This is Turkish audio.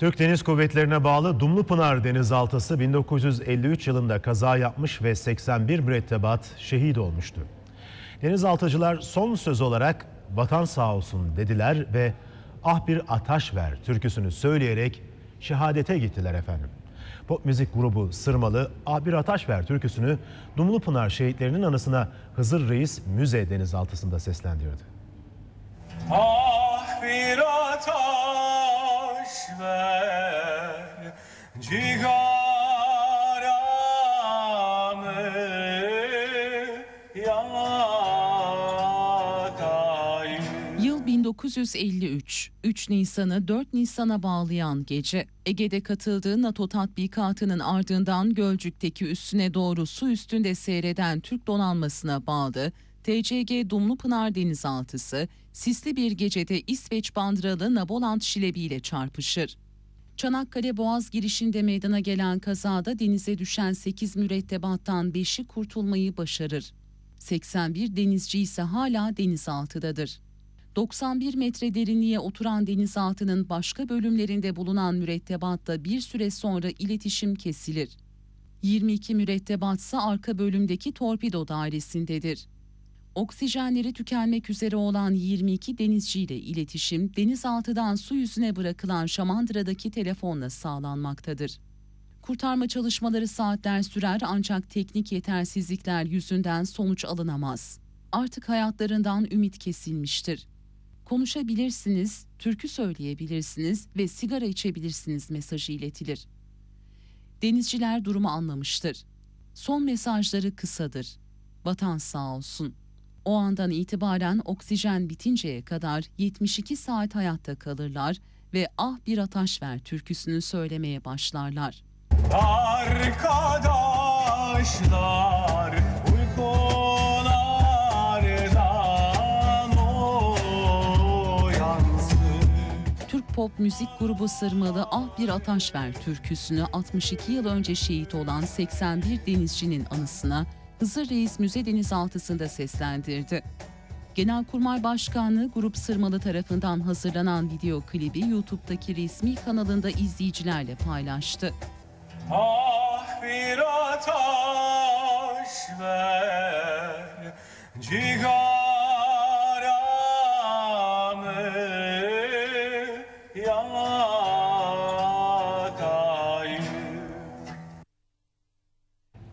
Türk Deniz Kuvvetlerine bağlı Dumlupınar denizaltısı 1953 yılında kaza yapmış ve 81 mürettebat şehit olmuştu. Denizaltıcılar son söz olarak vatan sağ olsun dediler ve ah bir ataş ver türküsünü söyleyerek şehadete gittiler efendim. Pop müzik grubu Sırmalı Ah Bir Ataş Ver türküsünü Dumlupınar şehitlerinin anısına Hızır Reis Müze denizaltısında seslendirdi. Ah bir Yıl 1953. 3 Nisan'ı 4 Nisan'a bağlayan gece. Ege'de katıldığı NATO tatbikatının ardından Gölcük'teki üstüne doğru su üstünde seyreden Türk donanmasına bağlı TCG Dumlupınar denizaltısı sisli bir gecede İsveç bandıralı Naboland Şilebi ile çarpışır. Çanakkale Boğaz girişinde meydana gelen kazada denize düşen 8 mürettebattan 5'i kurtulmayı başarır. 81 denizci ise hala denizaltıdadır. 91 metre derinliğe oturan denizaltının başka bölümlerinde bulunan mürettebatta bir süre sonra iletişim kesilir. 22 mürettebatsa arka bölümdeki torpido dairesindedir. Oksijenleri tükenmek üzere olan 22 denizciyle iletişim denizaltıdan su yüzüne bırakılan Şamandıra'daki telefonla sağlanmaktadır. Kurtarma çalışmaları saatler sürer ancak teknik yetersizlikler yüzünden sonuç alınamaz. Artık hayatlarından ümit kesilmiştir. Konuşabilirsiniz, türkü söyleyebilirsiniz ve sigara içebilirsiniz mesajı iletilir. Denizciler durumu anlamıştır. Son mesajları kısadır. Vatan sağ olsun. O andan itibaren oksijen bitinceye kadar 72 saat hayatta kalırlar ve Ah Bir Ataş Ver türküsünü söylemeye başlarlar. Arkadaşlar. Türk pop müzik grubu Sırmalı Ah Bir Ataş Ver türküsünü 62 yıl önce şehit olan 81 denizcinin anısına Hızır Reis Müze Denizaltısı'nda seslendirdi. Genelkurmay Başkanlığı Grup Sırmalı tarafından hazırlanan video klibi YouTube'daki resmi kanalında izleyicilerle paylaştı. Ah bir ateş ver cigaramı